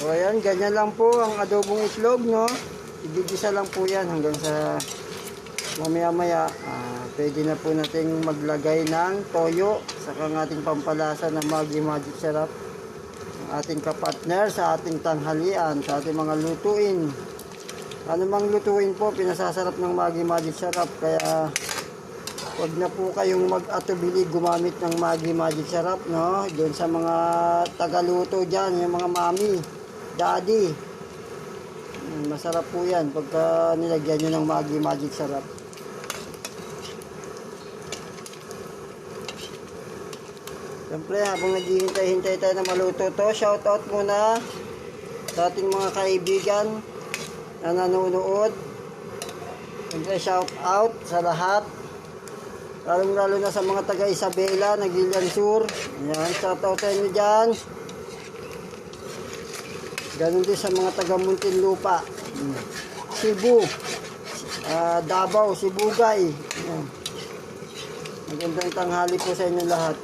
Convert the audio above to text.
So ayan, ganyan lang po ang adobong itlog, no? Igigisa lang po yan hanggang sa mamaya-maya. ah, pwede na po nating maglagay ng toyo sa ang ating pampalasa na Maggi Magic Sarap. Ang ating kapartner sa ating tanghalian, sa ating mga lutuin. Ano mang lutuin po, pinasasarap ng Maggi Magic Sarap. Kaya Huwag na po kayong mag-atubili gumamit ng Maggi Magic Sarap, no? Doon sa mga tagaluto dyan, yung mga mami, daddy. Mm, Masarap po yan pagka nilagyan nyo ng Maggi Magic Sarap. Siyempre, habang naghihintay-hintay tayo na maluto to, shout out muna sa ating mga kaibigan na nanonood. Siyempre, shout out sa lahat Lalong lalo na sa mga taga Isabela, Nagilian Sur. Yan, shout out sa inyo dyan. Ganon din sa mga taga Muntinlupa. Cebu. ah, Davao, Sibugay. Yan. Magandang tanghali po sa inyo lahat.